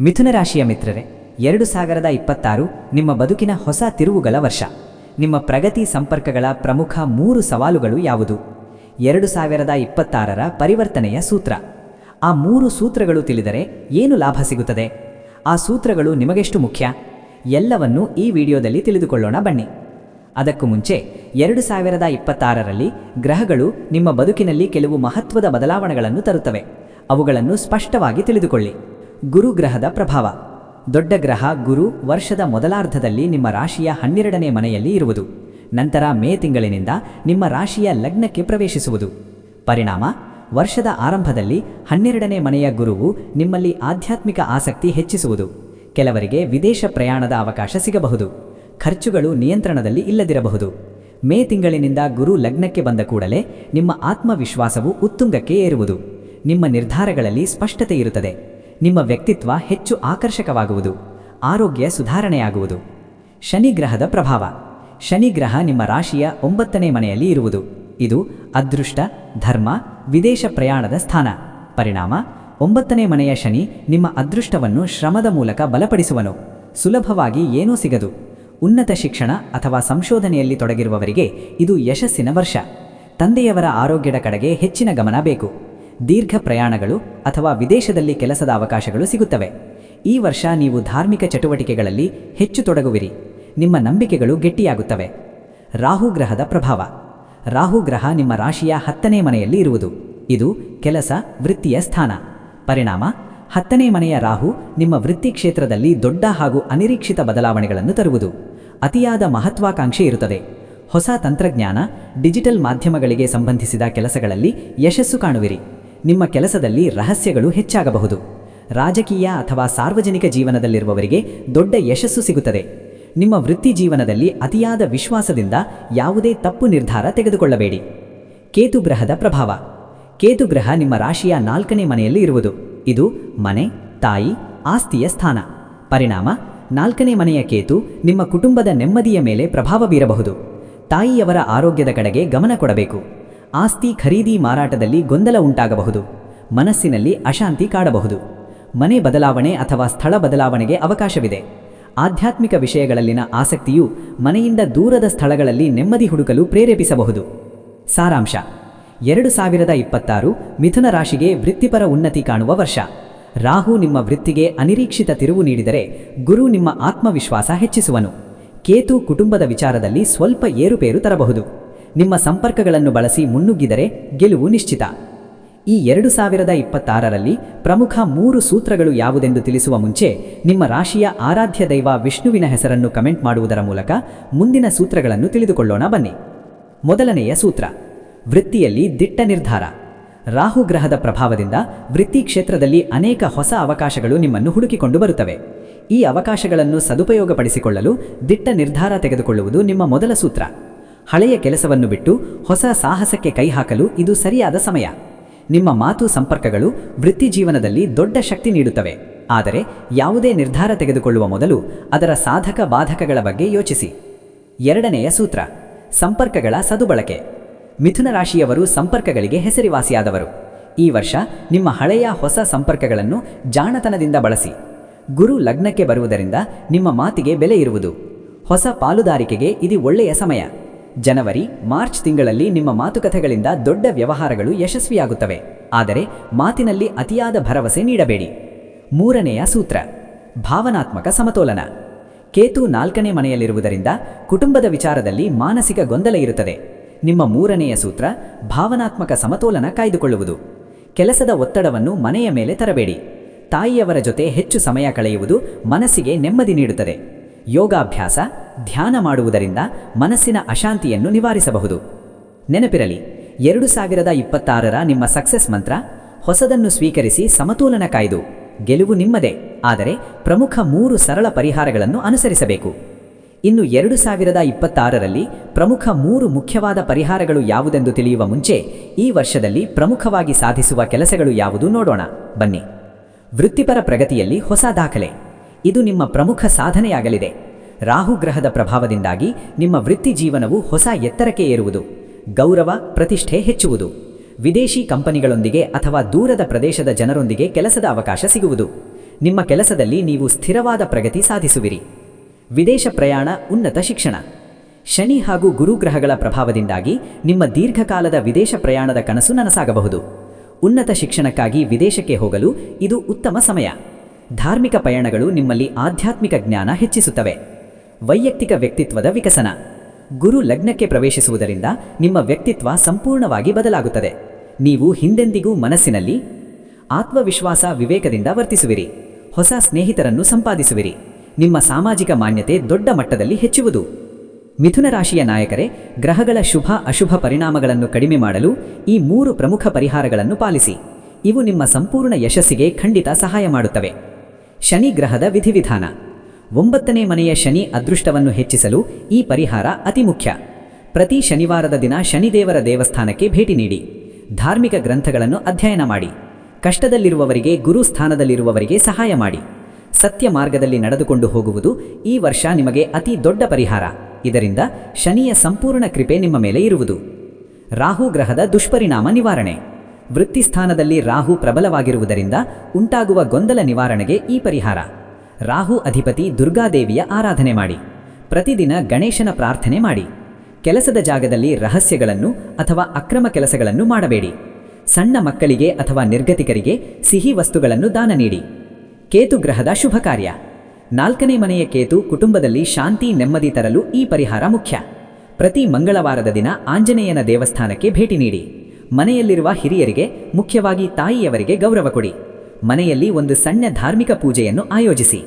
ಮಿಥುನ ರಾಶಿಯ ಮಿತ್ರರೇ, ಎರಡು ಸಾವಿರದ ಇಪ್ಪತ್ತಾರು ನಿಮ್ಮ ಬದುಕಿನ ಹೊಸ ತಿರುವುಗಳ ವರ್ಷ. ನಿಮ್ಮ ಪ್ರಗತಿ ಸಂಪರ್ಕಗಳ ಪ್ರಮುಖ ಮೂರು ಸವಾಲುಗಳು ಯಾವುದು? ಎರಡು ಸಾವಿರದ ಇಪ್ಪತ್ತಾರರ ಪರಿವರ್ತನೆಯ ಸೂತ್ರ. ಆ ಮೂರು ಸೂತ್ರಗಳು ತಿಳಿದರೆ ಏನು ಲಾಭ ಸಿಗುತ್ತದೆ? ಆ ಸೂತ್ರಗಳು ನಿಮಗೆಷ್ಟು ಮುಖ್ಯ? ಎಲ್ಲವನ್ನೂ ಈ ವಿಡಿಯೋದಲ್ಲಿ ತಿಳಿದುಕೊಳ್ಳೋಣ ಬನ್ನಿ. ಅದಕ್ಕೂ ಮುಂಚೆ, ಎರಡು ಸಾವಿರದ ಇಪ್ಪತ್ತಾರರಲ್ಲಿ ಗ್ರಹಗಳು ನಿಮ್ಮ ಬದುಕಿನಲ್ಲಿ ಕೆಲವು ಮಹತ್ವದ ಬದಲಾವಣೆಗಳನ್ನು ತರುತ್ತವೆ. ಅವುಗಳನ್ನು ಸ್ಪಷ್ಟವಾಗಿ ತಿಳಿದುಕೊಳ್ಳಿ. ಗುರು ಗ್ರಹದ ಪ್ರಭಾವ. ದೊಡ್ಡ ಗ್ರಹ ಗುರು ವರ್ಷದ ಮೊದಲಾರ್ಧದಲ್ಲಿ ನಿಮ್ಮ ರಾಶಿಯ ಹನ್ನೆರಡನೇ ಮನೆಯಲ್ಲಿ ಇರುವುದು. ನಂತರ ಮೇ ತಿಂಗಳಿನಿಂದ ನಿಮ್ಮ ರಾಶಿಯ ಲಗ್ನಕ್ಕೆ ಪ್ರವೇಶಿಸುವುದು. ಪರಿಣಾಮ, ವರ್ಷದ ಆರಂಭದಲ್ಲಿ ಹನ್ನೆರಡನೇ ಮನೆಯ ಗುರುವು ನಿಮ್ಮಲ್ಲಿ ಆಧ್ಯಾತ್ಮಿಕ ಆಸಕ್ತಿ ಹೆಚ್ಚಿಸುವುದು. ಕೆಲವರಿಗೆ ವಿದೇಶ ಪ್ರಯಾಣದ ಅವಕಾಶ ಸಿಗಬಹುದು. ಖರ್ಚುಗಳು ನಿಯಂತ್ರಣದಲ್ಲಿ ಇಲ್ಲದಿರಬಹುದು. ಮೇ ತಿಂಗಳಿನಿಂದ ಗುರು ಲಗ್ನಕ್ಕೆ ಬಂದ ಕೂಡಲೇ ನಿಮ್ಮ ಆತ್ಮವಿಶ್ವಾಸವು ಉತ್ತುಂಗಕ್ಕೆ ಏರುವುದು. ನಿಮ್ಮ ನಿರ್ಧಾರಗಳಲ್ಲಿ ಸ್ಪಷ್ಟತೆ ಇರುತ್ತದೆ. ನಿಮ್ಮ ವ್ಯಕ್ತಿತ್ವ ಹೆಚ್ಚು ಆಕರ್ಷಕವಾಗುವುದು, ಆರೋಗ್ಯ ಸುಧಾರಣೆಯಾಗುವುದು. ಶನಿಗ್ರಹದ ಪ್ರಭಾವ. ಶನಿಗ್ರಹ ನಿಮ್ಮ ರಾಶಿಯ ಒಂಬತ್ತನೇ ಮನೆಯಲ್ಲಿ ಇರುವುದು. ಇದು ಅದೃಷ್ಟ, ಧರ್ಮ, ವಿದೇಶ ಪ್ರಯಾಣದ ಸ್ಥಾನ. ಪರಿಣಾಮ, ಒಂಬತ್ತನೇ ಮನೆಯ ಶನಿ ನಿಮ್ಮ ಅದೃಷ್ಟವನ್ನು ಶ್ರಮದ ಮೂಲಕ ಬಲಪಡಿಸುವನು. ಸುಲಭವಾಗಿ ಏನೂ ಸಿಗದು. ಉನ್ನತ ಶಿಕ್ಷಣ ಅಥವಾ ಸಂಶೋಧನೆಯಲ್ಲಿ ತೊಡಗಿರುವವರಿಗೆ ಇದು ಯಶಸ್ಸಿನ ವರ್ಷ. ತಂದೆಯವರ ಆರೋಗ್ಯದ ಕಡೆಗೆ ಹೆಚ್ಚಿನ ಗಮನ ಬೇಕು. ದೀರ್ಘ ಪ್ರಯಾಣಗಳು ಅಥವಾ ವಿದೇಶದಲ್ಲಿ ಕೆಲಸದ ಅವಕಾಶಗಳು ಸಿಗುತ್ತವೆ. ಈ ವರ್ಷ ನೀವು ಧಾರ್ಮಿಕ ಚಟುವಟಿಕೆಗಳಲ್ಲಿ ಹೆಚ್ಚು ತೊಡಗುವಿರಿ. ನಿಮ್ಮ ನಂಬಿಕೆಗಳು ಗಟ್ಟಿಯಾಗುತ್ತವೆ. ರಾಹು ಗ್ರಹದ ಪ್ರಭಾವ. ರಾಹು ಗ್ರಹ ನಿಮ್ಮ ರಾಶಿಯ ಹತ್ತನೇ ಮನೆಯಲ್ಲಿ ಇರುವುದು. ಇದು ಕೆಲಸ, ವೃತ್ತಿಯ ಸ್ಥಾನ. ಪರಿಣಾಮ, ಹತ್ತನೇ ಮನೆಯ ರಾಹು ನಿಮ್ಮ ವೃತ್ತಿ ಕ್ಷೇತ್ರದಲ್ಲಿ ದೊಡ್ಡ ಹಾಗೂ ಅನಿರೀಕ್ಷಿತ ಬದಲಾವಣೆಗಳನ್ನು ತರುವುದು. ಅತಿಯಾದ ಮಹತ್ವಾಕಾಂಕ್ಷೆ ಇರುತ್ತದೆ. ಹೊಸ ತಂತ್ರಜ್ಞಾನ, ಡಿಜಿಟಲ್ ಮಾಧ್ಯಮಗಳಿಗೆ ಸಂಬಂಧಿಸಿದ ಕೆಲಸಗಳಲ್ಲಿ ಯಶಸ್ಸು ಕಾಣುವಿರಿ. ನಿಮ್ಮ ಕೆಲಸದಲ್ಲಿ ರಹಸ್ಯಗಳು ಹೆಚ್ಚಾಗಬಹುದು. ರಾಜಕೀಯ ಅಥವಾ ಸಾರ್ವಜನಿಕ ಜೀವನದಲ್ಲಿರುವವರಿಗೆ ದೊಡ್ಡ ಯಶಸ್ಸು ಸಿಗುತ್ತದೆ. ನಿಮ್ಮ ವೃತ್ತಿ ಜೀವನದಲ್ಲಿ ಅತಿಯಾದ ವಿಶ್ವಾಸದಿಂದ ಯಾವುದೇ ತಪ್ಪು ನಿರ್ಧಾರ ತೆಗೆದುಕೊಳ್ಳಬೇಡಿ. ಕೇತು ಗ್ರಹದ ಪ್ರಭಾವ. ಕೇತು ಗ್ರಹ ನಿಮ್ಮ ರಾಶಿಯ ನಾಲ್ಕನೇ ಮನೆಯಲ್ಲಿ ಇರುವುದು. ಇದು ಮನೆ, ತಾಯಿ, ಆಸ್ತಿಯ ಸ್ಥಾನ. ಪರಿಣಾಮ. ನಾಲ್ಕನೇ ಮನೆಯ ಕೇತು ನಿಮ್ಮ ಕುಟುಂಬದ ನೆಮ್ಮದಿಯ ಮೇಲೆ ಪ್ರಭಾವ ಬೀರಬಹುದು. ತಾಯಿಯವರ ಆರೋಗ್ಯದ ಕಡೆಗೆ ಗಮನ ಕೊಡಬೇಕು. ಆಸ್ತಿ ಖರೀದಿ ಮಾರಾಟದಲ್ಲಿ ಗೊಂದಲ ಉಂಟಾಗಬಹುದು. ಮನಸ್ಸಿನಲ್ಲಿ ಅಶಾಂತಿ ಕಾಡಬಹುದು. ಮನೆ ಬದಲಾವಣೆ ಅಥವಾ ಸ್ಥಳ ಬದಲಾವಣೆಗೆ ಅವಕಾಶವಿದೆ. ಆಧ್ಯಾತ್ಮಿಕ ವಿಷಯಗಳಲ್ಲಿನ ಆಸಕ್ತಿಯು ಮನೆಯಿಂದ ದೂರದ ಸ್ಥಳಗಳಲ್ಲಿ ನೆಮ್ಮದಿ ಹುಡುಕಲು ಪ್ರೇರೇಪಿಸಬಹುದು. ಸಾರಾಂಶ. ಎರಡು ಸಾವಿರದ ಇಪ್ಪತ್ತಾರು ಮಿಥುನ ರಾಶಿಗೆ ವೃತ್ತಿಪರ ಉನ್ನತಿ ಕಾಣುವ ವರ್ಷ. ರಾಹು ನಿಮ್ಮ ವೃತ್ತಿಗೆ ಅನಿರೀಕ್ಷಿತ ತಿರುವು ನೀಡಿದರೆ ಗುರು ನಿಮ್ಮ ಆತ್ಮವಿಶ್ವಾಸ ಹೆಚ್ಚಿಸುವನು. ಕೇತು ಕುಟುಂಬದ ವಿಚಾರದಲ್ಲಿ ಸ್ವಲ್ಪ ಏರುಪೇರು ತರಬಹುದು. ನಿಮ್ಮ ಸಂಪರ್ಕಗಳನ್ನು ಬಳಸಿ ಮುನ್ನುಗ್ಗಿದರೆ ಗೆಲುವು ನಿಶ್ಚಿತ. ಈ ಎರಡು ಸಾವಿರದ ಇಪ್ಪತ್ತಾರರಲ್ಲಿ ಪ್ರಮುಖ ಮೂರು ಸೂತ್ರಗಳು ಯಾವುದೆಂದು ತಿಳಿಸುವ ಮುಂಚೆ ನಿಮ್ಮ ರಾಶಿಯ ಆರಾಧ್ಯ ದೈವ ವಿಷ್ಣುವಿನ ಹೆಸರನ್ನು ಕಮೆಂಟ್ ಮಾಡುವುದರ ಮೂಲಕ ಮುಂದಿನ ಸೂತ್ರಗಳನ್ನು ತಿಳಿದುಕೊಳ್ಳೋಣ ಬನ್ನಿ. ಮೊದಲನೆಯ ಸೂತ್ರ, ವೃತ್ತಿಯಲ್ಲಿ ದಿಟ್ಟ ನಿರ್ಧಾರ. ರಾಹು ಗ್ರಹದ ಪ್ರಭಾವದಿಂದ ವೃತ್ತಿ ಕ್ಷೇತ್ರದಲ್ಲಿ ಅನೇಕ ಹೊಸ ಅವಕಾಶಗಳು ನಿಮ್ಮನ್ನು ಹುಡುಕಿಕೊಂಡು ಬರುತ್ತವೆ. ಈ ಅವಕಾಶಗಳನ್ನು ಸದುಪಯೋಗಪಡಿಸಿಕೊಳ್ಳಲು ದಿಟ್ಟ ನಿರ್ಧಾರ ತೆಗೆದುಕೊಳ್ಳುವುದು ನಿಮ್ಮ ಮೊದಲ ಸೂತ್ರ. ಹಳೆಯ ಕೆಲಸವನ್ನು ಬಿಟ್ಟು ಹೊಸ ಸಾಹಸಕ್ಕೆ ಕೈ ಹಾಕಲು ಇದು ಸರಿಯಾದ ಸಮಯ. ನಿಮ್ಮ ಮಾತು ಸಂಪರ್ಕಗಳು ವೃತ್ತಿ ಜೀವನದಲ್ಲಿ ದೊಡ್ಡ ಶಕ್ತಿ ನೀಡುತ್ತವೆ. ಆದರೆ ಯಾವುದೇ ನಿರ್ಧಾರ ತೆಗೆದುಕೊಳ್ಳುವ ಮೊದಲು ಅದರ ಸಾಧಕ ಬಾಧಕಗಳ ಬಗ್ಗೆ ಯೋಚಿಸಿ. ಎರಡನೆಯ ಸೂತ್ರ, ಸಂಪರ್ಕಗಳ ಸದುಬಳಕೆ. ಮಿಥುನ ರಾಶಿಯವರು ಸಂಪರ್ಕಗಳಿಗೆ ಹೆಸರಿವಾಸಿಯಾದವರು. ಈ ವರ್ಷ ನಿಮ್ಮ ಹಳೆಯ ಹೊಸ ಸಂಪರ್ಕಗಳನ್ನು ಜಾಣತನದಿಂದ ಬಳಸಿ. ಗುರು ಲಗ್ನಕ್ಕೆ ಬರುವುದರಿಂದ ನಿಮ್ಮ ಮಾತಿಗೆ ಬೆಲೆ ಇರುವುದು. ಹೊಸ ಪಾಲುದಾರಿಕೆಗೆ ಇದು ಒಳ್ಳೆಯ ಸಮಯ. ಜನವರಿ, ಮಾರ್ಚ್ ತಿಂಗಳಲ್ಲಿ ನಿಮ್ಮ ಮಾತುಕತೆಗಳಿಂದ ದೊಡ್ಡ ವ್ಯವಹಾರಗಳು ಯಶಸ್ವಿಯಾಗುತ್ತವೆ. ಆದರೆ ಮಾತಿನಲ್ಲಿ ಅತಿಯಾದ ಭರವಸೆ ನೀಡಬೇಡಿ. ಮೂರನೆಯ ಸೂತ್ರ, ಭಾವನಾತ್ಮಕ ಸಮತೋಲನ. ಕೇತು ನಾಲ್ಕನೇ ಮನೆಯಲ್ಲಿರುವುದರಿಂದ ಕುಟುಂಬದ ವಿಚಾರದಲ್ಲಿ ಮಾನಸಿಕ ಗೊಂದಲ ಇರುತ್ತದೆ. ನಿಮ್ಮ ಮೂರನೆಯ ಸೂತ್ರ, ಭಾವನಾತ್ಮಕ ಸಮತೋಲನ ಕಾಯ್ದುಕೊಳ್ಳುವುದು. ಕೆಲಸದ ಒತ್ತಡವನ್ನು ಮನೆಯ ಮೇಲೆ ತರಬೇಡಿ. ತಾಯಿಯವರ ಜೊತೆ ಹೆಚ್ಚು ಸಮಯ ಕಳೆಯುವುದು ಮನಸ್ಸಿಗೆ ನೆಮ್ಮದಿ ನೀಡುತ್ತದೆ. ಯೋಗಾಭ್ಯಾಸ ಧ್ಯಾನ ಮಾಡುವುದರಿಂದ ಮನಸ್ಸಿನ ಅಶಾಂತಿಯನ್ನು ನಿವಾರಿಸಬಹುದು. ನೆನಪಿರಲಿ, ಎರಡು ಸಾವಿರದ ಇಪ್ಪತ್ತಾರರ ನಿಮ್ಮ ಸಕ್ಸೆಸ್ ಮಂತ್ರ, ಹೊಸದನ್ನು ಸ್ವೀಕರಿಸಿ ಸಮತೋಲನ ಕಾಯ್ದು. ಗೆಲುವು ನಿಮ್ಮದೇ, ಆದರೆ ಪ್ರಮುಖ ಮೂರು ಸರಳ ಪರಿಹಾರಗಳನ್ನು ಅನುಸರಿಸಬೇಕು. ಇನ್ನು ಎರಡು ಸಾವಿರದ ಇಪ್ಪತ್ತಾರರಲ್ಲಿ ಪ್ರಮುಖ ಮೂರು ಮುಖ್ಯವಾದ ಪರಿಹಾರಗಳು ಯಾವುದೆಂದು ತಿಳಿಯುವ ಮುಂಚೆ ಈ ವರ್ಷದಲ್ಲಿ ಪ್ರಮುಖವಾಗಿ ಸಾಧಿಸುವ ಕೆಲಸಗಳು ಯಾವುದು ನೋಡೋಣ. ಬನ್ನಿ. ವೃತ್ತಿಪರ ಪ್ರಗತಿಯಲ್ಲಿ ಹೊಸ ದಾಖಲೆ. ಇದು ನಿಮ್ಮ ಪ್ರಮುಖ ಸಾಧನೆಯಾಗಲಿದೆ. ರಾಹು ಗ್ರಹದ ಪ್ರಭಾವದಿಂದಾಗಿ ನಿಮ್ಮ ವೃತ್ತಿ ಜೀವನವು ಹೊಸ ಎತ್ತರಕ್ಕೆ ಏರುವುದು, ಗೌರವ, ಪ್ರತಿಷ್ಠೆ ಹೆಚ್ಚುವುದು, ವಿದೇಶಿ ಕಂಪನಿಗಳೊಂದಿಗೆ ಅಥವಾ ದೂರದ ಪ್ರದೇಶದ ಜನರೊಂದಿಗೆ ಕೆಲಸದ ಅವಕಾಶ ಸಿಗುವುದು. ನಿಮ್ಮ ಕೆಲಸದಲ್ಲಿ ನೀವು ಸ್ಥಿರವಾದ ಪ್ರಗತಿ ಸಾಧಿಸುವಿರಿ. ವಿದೇಶ ಪ್ರಯಾಣ ಉನ್ನತ ಶಿಕ್ಷಣ. ಶನಿ ಹಾಗೂ ಗುರುಗ್ರಹಗಳ ಪ್ರಭಾವದಿಂದಾಗಿ ನಿಮ್ಮ ದೀರ್ಘಕಾಲದ ವಿದೇಶ ಪ್ರಯಾಣದ ಕನಸು ನನಸಾಗಬಹುದು. ಉನ್ನತ ಶಿಕ್ಷಣಕ್ಕಾಗಿ ವಿದೇಶಕ್ಕೆ ಹೋಗಲು ಇದು ಉತ್ತಮ ಸಮಯ. ಧಾರ್ಮಿಕ ಪಯಣಗಳು ನಿಮ್ಮಲ್ಲಿ ಆಧ್ಯಾತ್ಮಿಕ ಜ್ಞಾನ ಹೆಚ್ಚಿಸುತ್ತವೆ. ವೈಯಕ್ತಿಕ ವ್ಯಕ್ತಿತ್ವದ ವಿಕಸನ. ಗುರು ಲಗ್ನಕ್ಕೆ ಪ್ರವೇಶಿಸುವುದರಿಂದ ನಿಮ್ಮ ವ್ಯಕ್ತಿತ್ವ ಸಂಪೂರ್ಣವಾಗಿ ಬದಲಾಗುತ್ತದೆ. ನೀವು ಹಿಂದೆಂದಿಗೂ ಮನಸ್ಸಿನಲ್ಲಿ ಆತ್ಮವಿಶ್ವಾಸ ವಿವೇಕದಿಂದ ವರ್ತಿಸುವಿರಿ. ಹೊಸ ಸ್ನೇಹಿತರನ್ನು ಸಂಪಾದಿಸುವಿರಿ. ನಿಮ್ಮ ಸಾಮಾಜಿಕ ಮಾನ್ಯತೆ ದೊಡ್ಡ ಮಟ್ಟದಲ್ಲಿ ಹೆಚ್ಚುವುದು. ಮಿಥುನ ರಾಶಿಯ ನಾಯಕರೇ, ಗ್ರಹಗಳ ಶುಭ ಅಶುಭ ಪರಿಣಾಮಗಳನ್ನು ಕಡಿಮೆ ಮಾಡಲು ಈ ಮೂರು ಪ್ರಮುಖ ಪರಿಹಾರಗಳನ್ನು ಪಾಲಿಸಿ. ಇವು ನಿಮ್ಮ ಸಂಪೂರ್ಣ ಯಶಸ್ಸಿಗೆ ಖಂಡಿತ ಸಹಾಯ ಮಾಡುತ್ತವೆ. ಶನಿ ಗ್ರಹದ ವಿಧಿವಿಧಾನ. ಒಂಬತ್ತನೇ ಮನೆಯ ಶನಿ ಅದೃಷ್ಟವನ್ನು ಹೆಚ್ಚಿಸಲು ಈ ಪರಿಹಾರ ಅತಿ ಮುಖ್ಯ. ಪ್ರತಿ ಶನಿವಾರದ ದಿನ ಶನಿದೇವರ ದೇವಸ್ಥಾನಕ್ಕೆ ಭೇಟಿ ನೀಡಿ. ಧಾರ್ಮಿಕ ಗ್ರಂಥಗಳನ್ನು ಅಧ್ಯಯನ ಮಾಡಿ. ಕಷ್ಟದಲ್ಲಿರುವವರಿಗೆ ಗುರು ಸ್ಥಾನದಲ್ಲಿರುವವರಿಗೆ ಸಹಾಯ ಮಾಡಿ. ಸತ್ಯ ಮಾರ್ಗದಲ್ಲಿ ನಡೆದುಕೊಂಡು ಹೋಗುವುದು ಈ ವರ್ಷ ನಿಮಗೆ ಅತಿ ದೊಡ್ಡ ಪರಿಹಾರ. ಇದರಿಂದ ಶನಿಯ ಸಂಪೂರ್ಣ ಕೃಪೆ ನಿಮ್ಮ ಮೇಲೆ ಇರುವುದು. ರಾಹು ಗ್ರಹದ ದುಷ್ಪರಿಣಾಮ ನಿವಾರಣೆ. ವೃತ್ತಿಸ್ಥಾನದಲ್ಲಿ ರಾಹು ಪ್ರಬಲವಾಗಿರುವುದರಿಂದ ಉಂಟಾಗುವ ಗೊಂದಲ ನಿವಾರಣೆಗೆ ಈ ಪರಿಹಾರ. ರಾಹು ಅಧಿಪತಿ ದುರ್ಗಾದೇವಿಯ ಆರಾಧನೆ ಮಾಡಿ. ಪ್ರತಿದಿನ ಗಣೇಶನ ಪ್ರಾರ್ಥನೆ ಮಾಡಿ. ಕೆಲಸದ ಜಾಗದಲ್ಲಿ ರಹಸ್ಯಗಳನ್ನು ಅಥವಾ ಅಕ್ರಮ ಕೆಲಸಗಳನ್ನು ಮಾಡಬೇಡಿ. ಸಣ್ಣ ಮಕ್ಕಳಿಗೆ ಅಥವಾ ನಿರ್ಗತಿಕರಿಗೆ ಸಿಹಿ ವಸ್ತುಗಳನ್ನು ದಾನ ನೀಡಿ. ಕೇತು ಗ್ರಹದ ಶುಭ ಕಾರ್ಯ. ನಾಲ್ಕನೇ ಮನೆಯ ಕೇತು ಕುಟುಂಬದಲ್ಲಿ ಶಾಂತಿ ನೆಮ್ಮದಿ ತರಲು ಈ ಪರಿಹಾರ ಮುಖ್ಯ. ಪ್ರತಿ ಮಂಗಳವಾರದ ದಿನ ಆಂಜನೇಯನ ದೇವಸ್ಥಾನಕ್ಕೆ ಭೇಟಿ ನೀಡಿ. ಮನೆಯಲ್ಲಿರುವ ಹಿರಿಯರಿಗೆ, ಮುಖ್ಯವಾಗಿ ತಾಯಿಯವರಿಗೆ ಗೌರವ ಕೊಡಿ. ಮನೆಯಲ್ಲಿ ಒಂದು ಸಣ್ಣ ಧಾರ್ಮಿಕ ಪೂಜೆಯನ್ನು ಆಯೋಜಿಸಿ.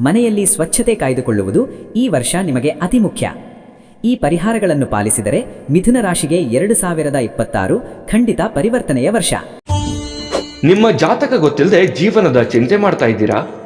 ಮನೆಯಲ್ಲಿ ಸ್ವಚ್ಛತೆ ಕಾಯ್ದುಕೊಳ್ಳುವುದು ಈ ವರ್ಷ ನಿಮಗೆ ಅತಿ ಮುಖ್ಯ. ಈ ಪರಿಹಾರಗಳನ್ನು ಪಾಲಿಸಿದರೆ ಮಿಥುನ ರಾಶಿಗೆ ಎರಡು ಸಾವಿರದ ಇಪ್ಪತ್ತಾರು ಖಂಡಿತ ಪರಿವರ್ತನೆಯ ವರ್ಷ. ನಿಮ್ಮ ಜಾತಕ ಗೊತ್ತಿಲ್ಲದೆ ಜೀವನದ ಚಿಂತೆ ಮಾಡ್ತಾ ಇದ್ದೀರಾ?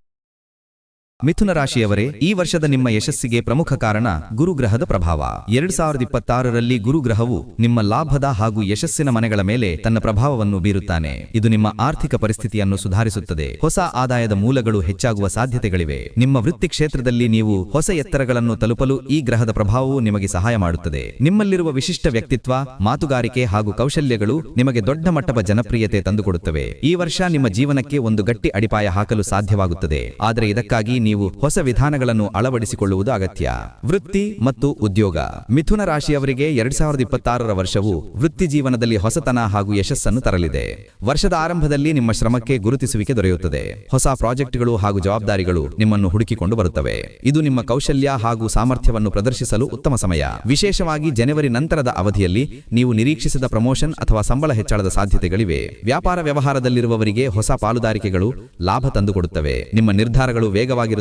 ಮಿಥುನ ರಾಶಿಯವರೇ, ಈ ವರ್ಷದ ನಿಮ್ಮ ಯಶಸ್ಸಿಗೆ ಪ್ರಮುಖ ಕಾರಣ ಗುರುಗ್ರಹದ ಪ್ರಭಾವ. ಎರಡ್ ಸಾವಿರದ ಇಪ್ಪತ್ತಾರರಲ್ಲಿ ಗುರುಗ್ರಹವು ನಿಮ್ಮ ಲಾಭದ ಹಾಗೂ ಯಶಸ್ಸಿನ ಮನೆಗಳ ಮೇಲೆ ತನ್ನ ಪ್ರಭಾವವನ್ನು ಬೀರುತ್ತಾನೆ. ಇದು ನಿಮ್ಮ ಆರ್ಥಿಕ ಪರಿಸ್ಥಿತಿಯನ್ನು ಸುಧಾರಿಸುತ್ತದೆ. ಹೊಸ ಆದಾಯದ ಮೂಲಗಳು ಹೆಚ್ಚಾಗುವ ಸಾಧ್ಯತೆಗಳಿವೆ. ನಿಮ್ಮ ವೃತ್ತಿ ಕ್ಷೇತ್ರದಲ್ಲಿ ನೀವು ಹೊಸ ಎತ್ತರಗಳನ್ನು ತಲುಪಲು ಈ ಗ್ರಹದ ಪ್ರಭಾವವು ನಿಮಗೆ ಸಹಾಯ ಮಾಡುತ್ತದೆ. ನಿಮ್ಮಲ್ಲಿರುವ ವಿಶಿಷ್ಟ ವ್ಯಕ್ತಿತ್ವ, ಮಾತುಗಾರಿಕೆ ಹಾಗೂ ಕೌಶಲ್ಯಗಳು ನಿಮಗೆ ದೊಡ್ಡ ಮಟ್ಟದ ಜನಪ್ರಿಯತೆ ತಂದುಕೊಡುತ್ತವೆ. ಈ ವರ್ಷ ನಿಮ್ಮ ಜೀವನಕ್ಕೆ ಒಂದು ಗಟ್ಟಿ ಅಡಿಪಾಯ ಹಾಕಲು ಸಾಧ್ಯವಾಗುತ್ತದೆ. ಆದರೆ ಇದಕ್ಕಾಗಿ ನೀವು ಹೊಸ ವಿಧಾನಗಳನ್ನು ಅಳವಡಿಸಿಕೊಳ್ಳುವುದು ಅಗತ್ಯ. ವೃತ್ತಿ ಮತ್ತು ಉದ್ಯೋಗ. ಮಿಥುನ ರಾಶಿಯವರಿಗೆ ಎರಡ್ ಸಾವಿರದ ಇಪ್ಪತ್ತಾರರ ವರ್ಷವು ವೃತ್ತಿ ಜೀವನದಲ್ಲಿ ಹೊಸತನ ಹಾಗೂ ಯಶಸ್ಸನ್ನು ತರಲಿದೆ. ವರ್ಷದ ಆರಂಭದಲ್ಲಿ ನಿಮ್ಮ ಶ್ರಮಕ್ಕೆ ಗುರುತಿಸುವಿಕೆ ದೊರೆಯುತ್ತದೆ. ಹೊಸ ಪ್ರಾಜೆಕ್ಟ್ಗಳು ಹಾಗೂ ಜವಾಬ್ದಾರಿಗಳು ನಿಮ್ಮನ್ನು ಹುಡುಕಿಕೊಂಡು ಬರುತ್ತವೆ. ಇದು ನಿಮ್ಮ ಕೌಶಲ್ಯ ಹಾಗೂ ಸಾಮರ್ಥ್ಯವನ್ನು ಪ್ರದರ್ಶಿಸಲು ಉತ್ತಮ ಸಮಯ. ವಿಶೇಷವಾಗಿ ಜನವರಿ ನಂತರದ ಅವಧಿಯಲ್ಲಿ ನೀವು ನಿರೀಕ್ಷಿಸಿದ ಪ್ರಮೋಷನ್ ಅಥವಾ ಸಂಬಳ ಹೆಚ್ಚಳದ ಸಾಧ್ಯತೆಗಳಿವೆ. ವ್ಯಾಪಾರ ವ್ಯವಹಾರದಲ್ಲಿರುವವರಿಗೆ ಹೊಸ ಪಾಲುದಾರಿಕೆಗಳು ಲಾಭ ತಂದುಕೊಡುತ್ತವೆ. ನಿಮ್ಮ ನಿರ್ಧಾರಗಳು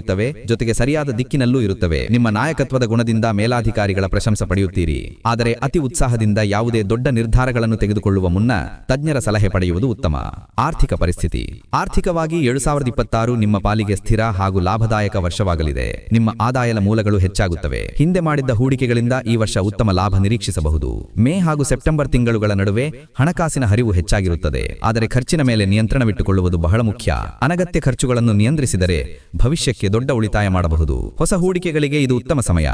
ವೇಗವಾಗಿರುತ್ತವೆ ಜೊತೆಗೆ ಸರಿಯಾದ ದಿಕ್ಕಿನಲ್ಲೂ ಇರುತ್ತವೆ. ನಿಮ್ಮ ನಾಯಕತ್ವದ ಗುಣದಿಂದ ಮೇಲಾಧಿಕಾರಿಗಳ ಪ್ರಶಂಸೆ ಪಡೆಯುತ್ತೀರಿ. ಆದರೆ ಅತಿ ಉತ್ಸಾಹದಿಂದ ಯಾವುದೇ ದೊಡ್ಡ ನಿರ್ಧಾರಗಳನ್ನು ತೆಗೆದುಕೊಳ್ಳುವ ಮುನ್ನ ತಜ್ಞರ ಸಲಹೆ ಪಡೆಯುವುದು ಉತ್ತಮ. ಆರ್ಥಿಕ ಪರಿಸ್ಥಿತಿ. ಆರ್ಥಿಕವಾಗಿ ಏಳು ಸಾವಿರದ ಇಪ್ಪತ್ತಾರು ನಿಮ್ಮ ಪಾಲಿಗೆ ಸ್ಥಿರ ಹಾಗೂ ಲಾಭದಾಯಕ ವರ್ಷವಾಗಲಿದೆ. ನಿಮ್ಮ ಆದಾಯದ ಮೂಲಗಳು ಹೆಚ್ಚಾಗುತ್ತವೆ. ಹಿಂದೆ ಮಾಡಿದ್ದ ಹೂಡಿಕೆಗಳಿಂದ ಈ ವರ್ಷ ಉತ್ತಮ ಲಾಭ ನಿರೀಕ್ಷಿಸಬಹುದು. ಮೇ ಹಾಗೂ ಸೆಪ್ಟೆಂಬರ್ ತಿಂಗಳುಗಳ ನಡುವೆ ಹಣಕಾಸಿನ ಹರಿವು ಹೆಚ್ಚಾಗಿರುತ್ತದೆ. ಆದರೆ ಖರ್ಚಿನ ಮೇಲೆ ನಿಯಂತ್ರಣವಿಟ್ಟುಕೊಳ್ಳುವುದು ಬಹಳ ಮುಖ್ಯ. ಅನಗತ್ಯ ಖರ್ಚುಗಳನ್ನು ನಿಯಂತ್ರಿಸಿದರೆ ಭವಿಷ್ಯಕ್ಕೆ ದೊಡ್ಡ ಉಳಿತಾಯ ಮಾಡಬಹುದು. ಹೊಸ ಹೂಡಿಕೆಗಳಿಗೆ ಇದು ಉತ್ತಮ ಸಮಯ.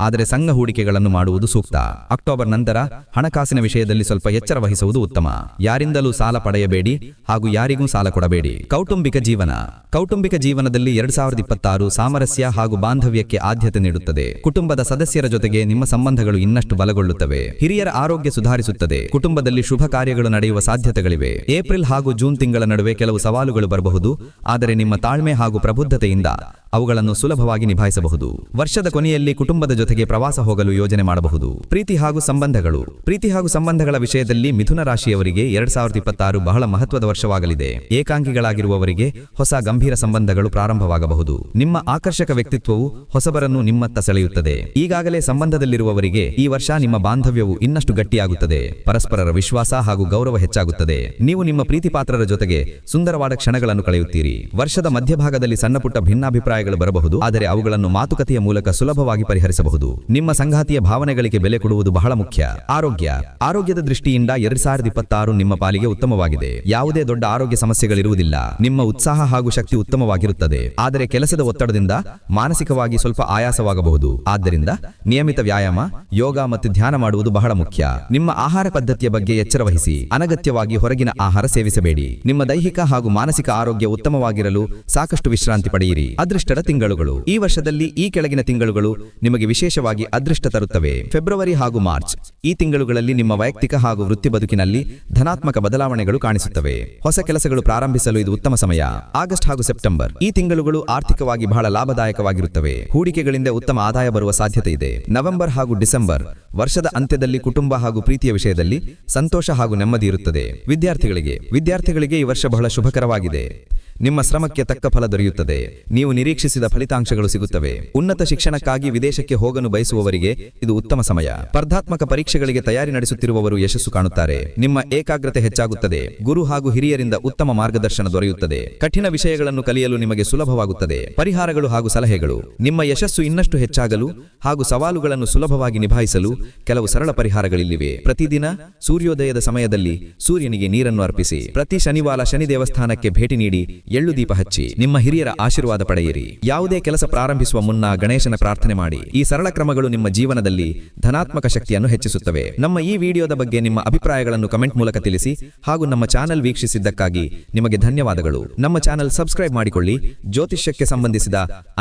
ಆದರೆ ಸಂಘ ಹೂಡಿಕೆಗಳನ್ನು ಮಾಡುವುದು ಸೂಕ್ತ. ಅಕ್ಟೋಬರ್ ನಂತರ ಹಣಕಾಸಿನ ವಿಷಯದಲ್ಲಿ ಸ್ವಲ್ಪ ಎಚ್ಚರ ವಹಿಸುವುದು ಉತ್ತಮ. ಯಾರಿಂದಲೂ ಸಾಲ ಪಡೆಯಬೇಡಿ ಹಾಗೂ ಯಾರಿಗೂ ಸಾಲ ಕೊಡಬೇಡಿ. ಕೌಟುಂಬಿಕ ಜೀವನ. ಕೌಟುಂಬಿಕ ಜೀವನದಲ್ಲಿ ಎರಡ್ ಸಾವಿರದ ಇಪ್ಪತ್ತಾರು ಸಾಮರಸ್ಯ ಹಾಗೂ ಬಾಂಧವ್ಯಕ್ಕೆ ಆದ್ಯತೆ ನೀಡುತ್ತದೆ. ಕುಟುಂಬದ ಸದಸ್ಯರ ಜೊತೆಗೆ ನಿಮ್ಮ ಸಂಬಂಧಗಳು ಇನ್ನಷ್ಟು ಬಲಗೊಳ್ಳುತ್ತವೆ. ಹಿರಿಯರ ಆರೋಗ್ಯ ಸುಧಾರಿಸುತ್ತದೆ. ಕುಟುಂಬದಲ್ಲಿ ಶುಭ ಕಾರ್ಯಗಳು ನಡೆಯುವ ಸಾಧ್ಯತೆಗಳಿವೆ. ಏಪ್ರಿಲ್ ಹಾಗೂ ಜೂನ್ ತಿಂಗಳ ನಡುವೆ ಕೆಲವು ಸವಾಲುಗಳು ಬರಬಹುದು. ಆದರೆ ನಿಮ್ಮ ತಾಳ್ಮೆ ಹಾಗೂ ಪ್ರಬುದ್ಧತೆಯಿಂದ ಅವುಗಳನ್ನು ಸುಲಭವಾಗಿ ನಿಭಾಯಿಸಬಹುದು. ವರ್ಷದ ಕೊನೆಯಲ್ಲಿ ಕುಟುಂಬದ ಜೊತೆಗೆ ಪ್ರವಾಸ ಹೋಗಲು ಯೋಜನೆ ಮಾಡಬಹುದು. ಪ್ರೀತಿ ಹಾಗೂ ಸಂಬಂಧಗಳು. ಪ್ರೀತಿ ಹಾಗೂ ಸಂಬಂಧಗಳ ವಿಷಯದಲ್ಲಿ ಮಿಥುನ ರಾಶಿಯವರಿಗೆ ಎರಡ್ ಸಾವಿರದ ಇಪ್ಪತ್ತಾರು ಬಹಳ ಮಹತ್ವದ ವರ್ಷವಾಗಲಿದೆ. ಏಕಾಂಗಿಗಳಾಗಿರುವವರಿಗೆ ಹೊಸ ಗಂಭೀರ ಸಂಬಂಧಗಳು ಪ್ರಾರಂಭವಾಗಬಹುದು. ನಿಮ್ಮ ಆಕರ್ಷಕ ವ್ಯಕ್ತಿತ್ವವು ಹೊಸಬರನ್ನು ನಿಮ್ಮತ್ತ ಸೆಳೆಯುತ್ತದೆ. ಈಗಾಗಲೇ ಸಂಬಂಧದಲ್ಲಿರುವವರಿಗೆ ಈ ವರ್ಷ ನಿಮ್ಮ ಬಾಂಧವ್ಯವು ಇನ್ನಷ್ಟು ಗಟ್ಟಿಯಾಗುತ್ತದೆ. ಪರಸ್ಪರರ ವಿಶ್ವಾಸ ಹಾಗೂ ಗೌರವ ಹೆಚ್ಚಾಗುತ್ತದೆ. ನೀವು ನಿಮ್ಮ ಪ್ರೀತಿ ಪಾತ್ರರ ಜೊತೆಗೆ ಸುಂದರವಾದ ಕ್ಷಣಗಳನ್ನು ಕಳೆಯುತ್ತೀರಿ. ವರ್ಷದ ಮಧ್ಯಭಾಗದಲ್ಲಿ ಸಣ್ಣಪುಟ್ಟ ಭಿನ್ನಾಭಿಪ್ರಾಯಗಳು ಬರಬಹುದು. ಆದರೆ ಅವುಗಳನ್ನು ಮಾತುಕತೆಯ ಮೂಲಕ ಸುಲಭವಾಗಿ ಪರಿಹರಿಸಬಹುದು. ನಿಮ್ಮ ಸಂಗಾತಿಯ ಭಾವನೆಗಳಿಗೆ ಬೆಲೆ ಕೊಡುವುದು ಬಹಳ ಮುಖ್ಯ. ಆರೋಗ್ಯ. ಆರೋಗ್ಯದ ದೃಷ್ಟಿಯಿಂದ ಎರಡ್ ಸಾವಿರದ ಇಪ್ಪತ್ತಾರು ನಿಮ್ಮ ಪಾಲಿಗೆ ಉತ್ತಮವಾಗಿದೆ. ಯಾವುದೇ ದೊಡ್ಡ ಆರೋಗ್ಯ ಸಮಸ್ಯೆಗಳಿರುವುದಿಲ್ಲ. ನಿಮ್ಮ ಉತ್ಸಾಹ ಹಾಗೂ ಶಕ್ತಿ ಉತ್ತಮವಾಗಿರುತ್ತದೆ. ಆದರೆ ಕೆಲಸದ ಒತ್ತಡದಿಂದ ಮಾನಸಿಕವಾಗಿ ಸ್ವಲ್ಪ ಆಯಾಸವಾಗಬಹುದು. ಆದ್ದರಿಂದ ನಿಯಮಿತ ವ್ಯಾಯಾಮ, ಯೋಗ ಮತ್ತು ಧ್ಯಾನ ಮಾಡುವುದು ಬಹಳ ಮುಖ್ಯ. ನಿಮ್ಮ ಆಹಾರ ಪದ್ಧತಿಯ ಬಗ್ಗೆ ಎಚ್ಚರ ವಹಿಸಿ. ಅನಗತ್ಯವಾಗಿ ಹೊರಗಿನ ಆಹಾರ ಸೇವಿಸಬೇಡಿ. ನಿಮ್ಮ ದೈಹಿಕ ಹಾಗೂ ಮಾನಸಿಕ ಆರೋಗ್ಯ ಉತ್ತಮವಾಗಿರಲು ಸಾಕಷ್ಟು ವಿಶ್ರಾಂತಿ ಪಡೆಯಿರಿ. ಅದೃಷ್ಟದ ತಿಂಗಳುಗಳು. ಈ ವರ್ಷದಲ್ಲಿ ಈ ಕೆಳಗಿನ ತಿಂಗಳುಗಳು ನಿಮಗೆ ವಿಶೇಷವಾಗಿ ಅದೃಷ್ಟ ತರುತ್ತವೆ. ಫೆಬ್ರವರಿ ಹಾಗೂ ಮಾರ್ಚ್. ಈ ತಿಂಗಳುಗಳಲ್ಲಿ ನಿಮ್ಮ ವೈಯಕ್ತಿಕ ಹಾಗೂ ವೃತ್ತಿ ಬದುಕಿನಲ್ಲಿ ಧನಾತ್ಮಕ ಬದಲಾವಣೆಗಳು ಕಾಣಿಸುತ್ತವೆ. ಹೊಸ ಕೆಲಸಗಳು ಪ್ರಾರಂಭಿಸಲು ಇದು ಉತ್ತಮ ಸಮಯ. ಆಗಸ್ಟ್ ಹಾಗೂ ಸೆಪ್ಟೆಂಬರ್. ಈ ತಿಂಗಳುಗಳು ಆರ್ಥಿಕವಾಗಿ ಬಹಳ ಲಾಭದಾಯಕವಾಗಿರುತ್ತವೆ. ಹೂಡಿಕೆಗಳಿಂದ ಉತ್ತಮ ಆದಾಯ ಬರುವ ಸಾಧ್ಯತೆ ಇದೆ. ನವೆಂಬರ್ ಹಾಗೂ ಡಿಸೆಂಬರ್. ವರ್ಷದ ಅಂತ್ಯದಲ್ಲಿ ಕುಟುಂಬ ಹಾಗೂ ಪ್ರೀತಿಯ ವಿಷಯದಲ್ಲಿ ಸಂತೋಷ ಹಾಗೂ ನೆಮ್ಮದಿ ಇರುತ್ತದೆ. ವಿದ್ಯಾರ್ಥಿಗಳಿಗೆ. ವಿದ್ಯಾರ್ಥಿಗಳಿಗೆ ಈ ವರ್ಷ ಬಹಳ ಶುಭಕರವಾಗಿದೆ. ನಿಮ್ಮ ಶ್ರಮಕ್ಕೆ ತಕ್ಕ ಫಲ ದೊರೆಯುತ್ತದೆ. ನೀವು ನಿರೀಕ್ಷಿಸಿದ ಫಲಿತಾಂಶಗಳು ಸಿಗುತ್ತವೆ. ಉನ್ನತ ಶಿಕ್ಷಣಕ್ಕಾಗಿ ವಿದೇಶಕ್ಕೆ ಹೋಗಲು ಬಯಸುವವರಿಗೆ ಇದು ಉತ್ತಮ ಸಮಯ. ಸ್ಪರ್ಧಾತ್ಮಕ ಪರೀಕ್ಷೆಗಳಿಗೆ ತಯಾರಿ ನಡೆಸುತ್ತಿರುವವರು ಯಶಸ್ಸು ಕಾಣುತ್ತಾರೆ. ನಿಮ್ಮ ಏಕಾಗ್ರತೆ ಹೆಚ್ಚಾಗುತ್ತದೆ. ಗುರು ಹಾಗೂ ಹಿರಿಯರಿಂದ ಉತ್ತಮ ಮಾರ್ಗದರ್ಶನ ದೊರೆಯುತ್ತದೆ. ಕಠಿಣ ವಿಷಯಗಳನ್ನು ಕಲಿಯಲು ನಿಮಗೆ ಸುಲಭವಾಗುತ್ತದೆ. ಪರಿಹಾರಗಳು ಹಾಗೂ ಸಲಹೆಗಳು. ನಿಮ್ಮ ಯಶಸ್ಸು ಇನ್ನಷ್ಟು ಹೆಚ್ಚಾಗಲು ಹಾಗೂ ಸವಾಲುಗಳನ್ನು ಸುಲಭವಾಗಿ ನಿಭಾಯಿಸಲು ಕೆಲವು ಸರಳ ಪರಿಹಾರಗಳಿಲ್ಲಿವೆ. ಪ್ರತಿದಿನ ಸೂರ್ಯೋದಯದ ಸಮಯದಲ್ಲಿ ಸೂರ್ಯನಿಗೆ ನೀರನ್ನು ಅರ್ಪಿಸಿ. ಪ್ರತಿ ಶನಿವಾರ ಶನಿ ದೇವಸ್ಥಾನಕ್ಕೆ ಭೇಟಿ ನೀಡಿ ಎಳ್ಳು ದೀಪ ಹಚ್ಚಿ ನಿಮ್ಮ ಹಿರಿಯರ ಆಶೀರ್ವಾದ ಪಡೆಯಿರಿ. ಯಾವುದೇ ಕೆಲಸ ಪ್ರಾರಂಭಿಸುವ ಮುನ್ನ ಗಣೇಶನ ಪ್ರಾರ್ಥನೆ ಮಾಡಿ. ಈ ಸರಳ ಕ್ರಮಗಳು ನಿಮ್ಮ ಜೀವನದಲ್ಲಿ ಧನಾತ್ಮಕ ಶಕ್ತಿಯನ್ನು ಹೆಚ್ಚಿಸುತ್ತವೆ. ನಮ್ಮ ಈ ವಿಡಿಯೋದ ಬಗ್ಗೆ ನಿಮ್ಮ ಅಭಿಪ್ರಾಯಗಳನ್ನು ಕಮೆಂಟ್ ಮೂಲಕ ತಿಳಿಸಿ ಹಾಗೂ ನಮ್ಮ ಚಾನೆಲ್ ವೀಕ್ಷಿಸಿದ್ದಕ್ಕಾಗಿ ನಿಮಗೆ ಧನ್ಯವಾದಗಳು. ನಮ್ಮ ಚಾನೆಲ್ ಸಬ್ಸ್ಕ್ರೈಬ್ ಮಾಡಿಕೊಳ್ಳಿ. ಜ್ಯೋತಿಷ್ಯಕ್ಕೆ ಸಂಬಂಧಿಸಿದ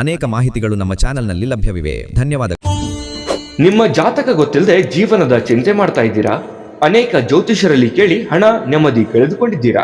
ಅನೇಕ ಮಾಹಿತಿಗಳು ನಮ್ಮ ಚಾನೆಲ್ನಲ್ಲಿ ಲಭ್ಯವಿವೆ. ಧನ್ಯವಾದಗಳು ನಿಮ್ಮ ಜಾತಕ ಗೊತ್ತಿಲ್ಲದೆ ಜೀವನದ ಚಿಂತೆ ಮಾಡ್ತಾ ಇದ್ದೀರಾ? ಅನೇಕ ಜ್ಯೋತಿಷರಲ್ಲಿ ಕೇಳಿ ಹಣ ನೆಮ್ಮದಿ ಕಳೆದುಕೊಂಡಿದ್ದೀರಾ?